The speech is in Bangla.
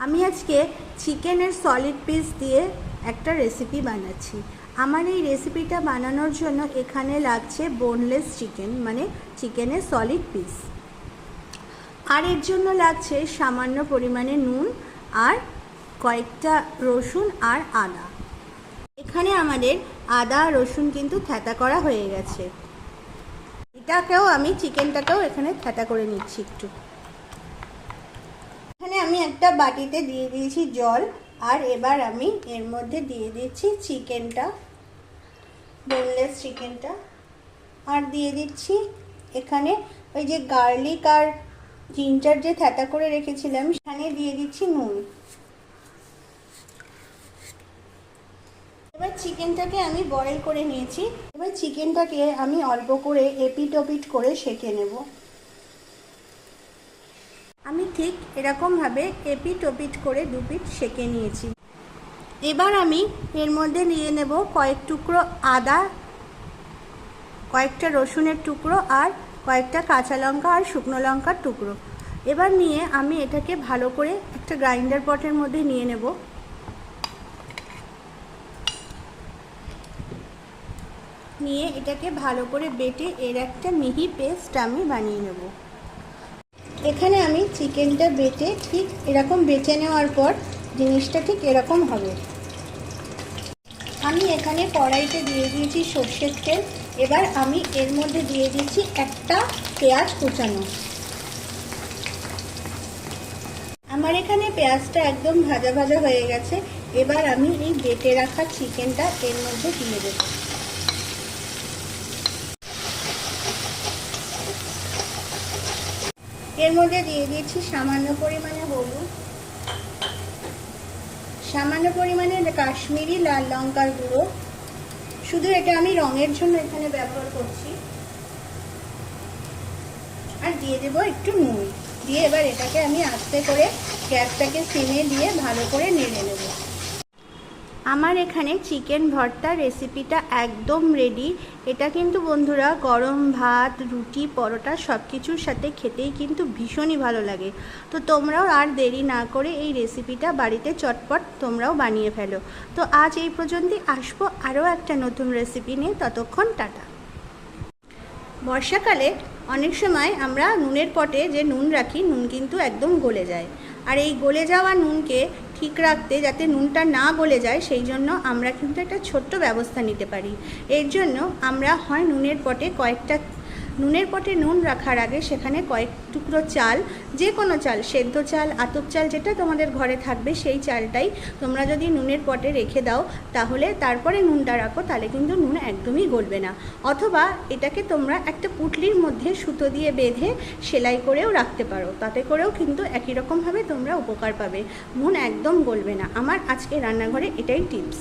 আমি আজকে চিকেনের সলিড পিস দিয়ে একটা রেসিপি বানাচ্ছি। আমার এই রেসিপিটা বানানোর জন্য এখানে লাগছে বোনলেস চিকেন মানে চিকেনের সলিড পিস আর এর জন্য লাগছে সামান্য পরিমাণে নুন আর কয়েকটা রসুন আর আদা। এখানে আমাদের আদা রসুন কিন্তু থ্যাতা করা হয়ে গেছে। এটাকেও আমি চিকেনটাকেও এখানে থ্যাতা করে নিচ্ছি একটু। আমি একটা বাটিতে দিয়ে দিয়েছি জল, আর এবার আমি এর মধ্যে দিয়ে দিচ্ছি চিকেনটা, বোনলেস চিকেনটা। আর দিয়ে দিচ্ছি এখানে ওই যে গার্লিক আর জিঞ্জার যে থ্যাতা করে রেখেছিলাম, সেখানে দিয়ে দিচ্ছি নুন। এবার চিকেনটাকে আমি বয়েল করে নিয়েছি। এবার চিকেনটাকে আমি অল্প করে এপিট ওপিট করে সেঁকে নেব। আমি ঠিক এরকমভাবে এপিট ওপিট করে দুপিট সেঁকে নিয়েছি। এবার আমি এর মধ্যে নিয়ে নেব কয়েক টুকরো আদা, কয়েকটা রসুনের টুকরো আর কয়েকটা কাঁচা লঙ্কা আর শুকনো লঙ্কার টুকরো। এবার নিয়ে আমি এটাকে ভালো করে একটা গ্রাইন্ডার পটের মধ্যে নিয়ে নেব। নিয়ে এটাকে ভালো করে বেটে এর একটা মিহি পেস্ট আমি বানিয়ে নেব। এখানে আমি চিকেনটা বেটে ঠিক এরকম বেটে নেওয়ার পর জিনিসটা ঠিক এরকম হবে। আমি এখানে কড়াইতে দিয়ে দিয়েছি সর্ষের তেল। এবার আমি এর মধ্যে দিয়ে দিচ্ছি একটা পেঁয়াজ কুচানো। আমার এখানে পেঁয়াজটা একদম ভাজা ভাজা হয়ে গেছে। এবার আমি এই বেটে রাখা চিকেনটা এর মধ্যে দিয়ে দেবো। এর মধ্যে দিয়ে দিচ্ছি সামান্য পরিমাণে হলুদ, সামান্য পরিমাণে কাশ্মীরি লাল লঙ্কার গুঁড়ো। শুধু এটা আমি রঙের জন্য এখানে ব্যবহার করছি। আর দিয়ে দেবো একটু নুন। দিয়ে এবার এটাকে আমি আস্তে করে গ্যাসটাকে সিমে দিয়ে ভালো করে নেড়ে নেব। আমার এখানে চিকেন ভর্তা রেসিপিটা একদম রেডি এটা কিন্তু বন্ধুরা গরম ভাত, রুটি, পরোটা সব কিছুর সাথে খেতেই কিন্তু ভীষণই ভালো লাগে। তো তোমরাও আর দেরি না করে এই রেসিপিটা বাড়িতে চটপট তোমরাও বানিয়ে ফেলো। তো আজ এই পর্যন্তই। আসব আরও একটা নতুন রেসিপি নিয়ে। ততক্ষণ টাটা। বর্ষাকালে অনেক সময় আমরা নুনের পটে যে নুন রাখি, নুন কিন্তু একদম গলে যায়। আর এই গলে যাওয়া নুনকে ঠিক রাখতে যাতে নুনটা না গলে যায়, সেই জন্য আমরা কিন্তু একটা ছোট্ট ব্যবস্থা নিতে পারি। এর জন্য আমরা হয় নুনের পটে কয়েকটা নুনের পটে নুন রাখার আগে সেখানে কয়েক টুকরো চাল যে কোনো চাল, সেদ্ধ চাল, আতপ চাল যেটা তোমাদের ঘরে থাকবে সেই চালটাই তোমরা যদি নুনের পটে রেখে দাও তাহলে তারপরে নুনটা রাখো, তাহলে কিন্তু নুন একদমই গলবে না। অথবা এটাকে তোমরা একটা পুটলির মধ্যে সুতো দিয়ে বেঁধে সেলাই করেও রাখতে পারো, তাতে করেও কিন্তু একই রকমভাবে তোমরা উপকার পাবে। নুন একদম গলবে না। আমার আজকে রান্নাঘরে এটাই টিপস